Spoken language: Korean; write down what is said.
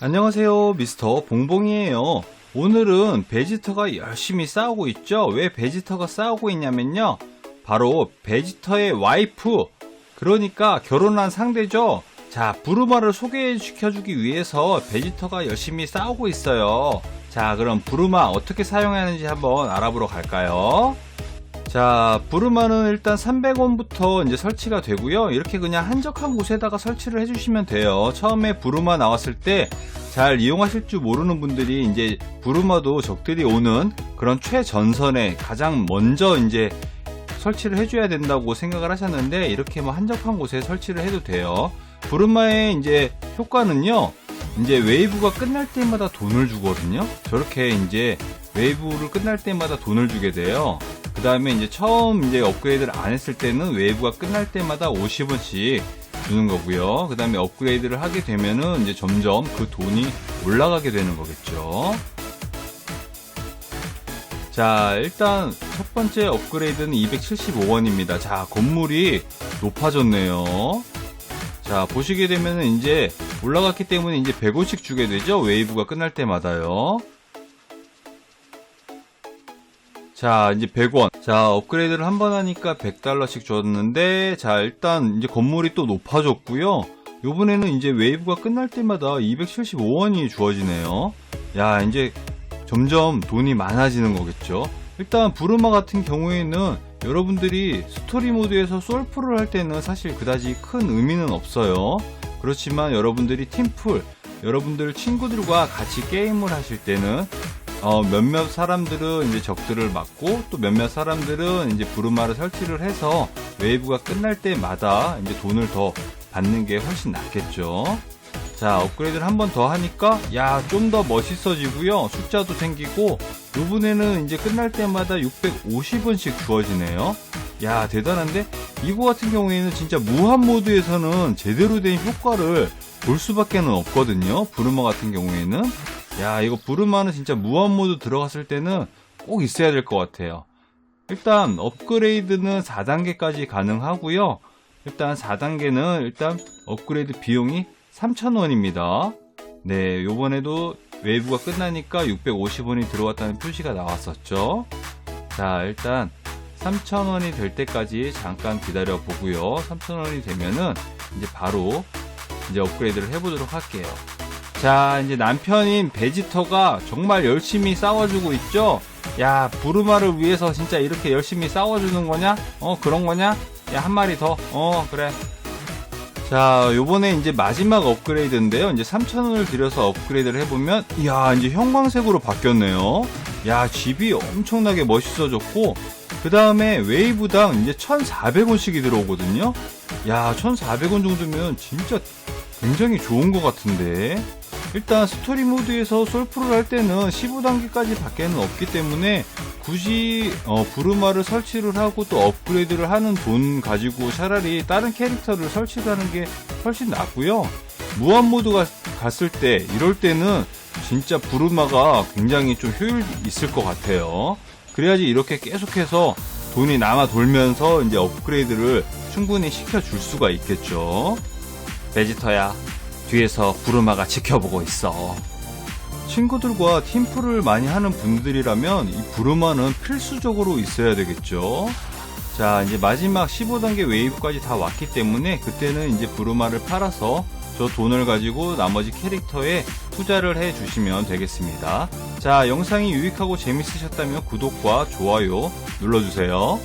안녕하세요 미스터 봉봉이에요. 오늘은 베지터가 열심히 싸우고 있죠? 왜 베지터가 싸우고 있냐면요. 바로 베지터의 와이프. 그러니까 결혼한 상대죠. 자 부르마를 소개시켜주기 위해서 베지터가 열심히 싸우고 있어요. 자 그럼 부르마 어떻게 사용하는지 한번 알아보러 갈까요 자, 부르마는 일단 300원부터 이제 설치가 되고요. 이렇게 그냥 한적한 곳에다가 설치를 해주시면 돼요. 처음에 부르마 나왔을 때 잘 이용하실 줄 모르는 분들이 이제 부르마도 적들이 오는 그런 최전선에 가장 먼저 이제 설치를 해줘야 된다고 생각을 하셨는데 이렇게 뭐 한적한 곳에 설치를 해도 돼요. 부르마의 이제 효과는요. 이제 웨이브가 끝날 때마다 돈을 주거든요. 저렇게 이제 웨이브를 끝날 때마다 돈을 주게 돼요. 그 다음에 이제 처음 이제 업그레이드를 안 했을 때는 웨이브가 끝날 때마다 50원씩 주는 거고요. 그 다음에 업그레이드를 하게 되면은 이제 점점 그 돈이 올라가게 되는 거겠죠. 자, 일단 첫 번째 업그레이드는 275원입니다. 자, 건물이 높아졌네요. 자, 보시게 되면은 이제 올라갔기 때문에 이제 100원씩 주게 되죠. 웨이브가 끝날 때마다요. 자, 이제 100원. 자, 업그레이드를 한 번 하니까 100달러씩 줬는데, 자, 일단 이제 건물이 또 높아졌고요. 요번에는 이제 웨이브가 끝날 때마다 275원이 주어지네요. 야, 이제 점점 돈이 많아지는 거겠죠. 일단 부르마 같은 경우에는 여러분들이 스토리 모드에서 솔프를 할 때는 사실 그다지 큰 의미는 없어요. 그렇지만 여러분들이 팀풀, 여러분들 친구들과 같이 게임을 하실 때는 어, 몇몇 사람들은 이제 적들을 막고 또 몇몇 사람들은 이제 부르마를 설치를 해서 웨이브가 끝날 때마다 이제 돈을 더 받는 게 훨씬 낫겠죠. 자, 업그레이드를 한 번 더 하니까 야, 좀 더 멋있어지고요. 숫자도 생기고 요번에는 이제 끝날 때마다 650원씩 주어지네요. 야, 대단한데 이거 같은 경우에는 진짜 무한 모드에서는 제대로 된 효과를 볼 수밖에 는 없거든요. 부르마 같은 경우에는 야, 이거 부르마는 진짜 무한 모드 들어갔을 때는 꼭 있어야 될 것 같아요. 일단 업그레이드는 4단계까지 가능하고요. 일단 4단계는 일단 업그레이드 비용이 3,000원입니다. 네, 요번에도 웨이브가 끝나니까 650원이 들어왔다는 표시가 나왔었죠. 자, 일단 3,000원이 될 때까지 잠깐 기다려 보고요. 3,000원이 되면은 이제 바로 이제 업그레이드를 해보도록 할게요. 자, 이제 남편인 베지터가 정말 열심히 싸워주고 있죠? 야, 부르마를 위해서 진짜 이렇게 열심히 싸워주는 거냐? 어, 그런 거냐? 야, 한 마리 더. 어, 그래. 자, 요번에 이제 마지막 업그레이드인데요. 이제 3,000원을 들여서 업그레이드를 해보면, 이야, 이제 형광색으로 바뀌었네요. 야, 집이 엄청나게 멋있어졌고, 그 다음에 웨이브당 이제 1,400원씩이 들어오거든요. 야, 1,400원 정도면 진짜 굉장히 좋은 것 같은데. 일단 스토리 모드에서 솔프를 할 때는 15단계까지 밖에는 없기 때문에 굳이 어, 부르마를 설치를 하고 또 업그레이드를 하는 돈 가지고 차라리 다른 캐릭터를 설치를 하는 게 훨씬 낫고요. 무한 모드 가 갔을 때 이럴 때는 진짜 부르마가 굉장히 좀 효율 있을 것 같아요. 그래야지 이렇게 계속해서 돈이 남아 돌면서 이제 업그레이드를 충분히 시켜줄 수가 있겠죠. 베지터야, 뒤에서 부르마가 지켜보고 있어. 친구들과 팀플을 많이 하는 분들이라면 이 부르마는 필수적으로 있어야 되겠죠. 자, 이제 마지막 15단계 웨이브까지 다 왔기 때문에 그때는 이제 부르마를 팔아서 저 돈을 가지고 나머지 캐릭터에 투자를 해 주시면 되겠습니다. 자, 영상이 유익하고 재밌으셨다면 구독과 좋아요 눌러주세요.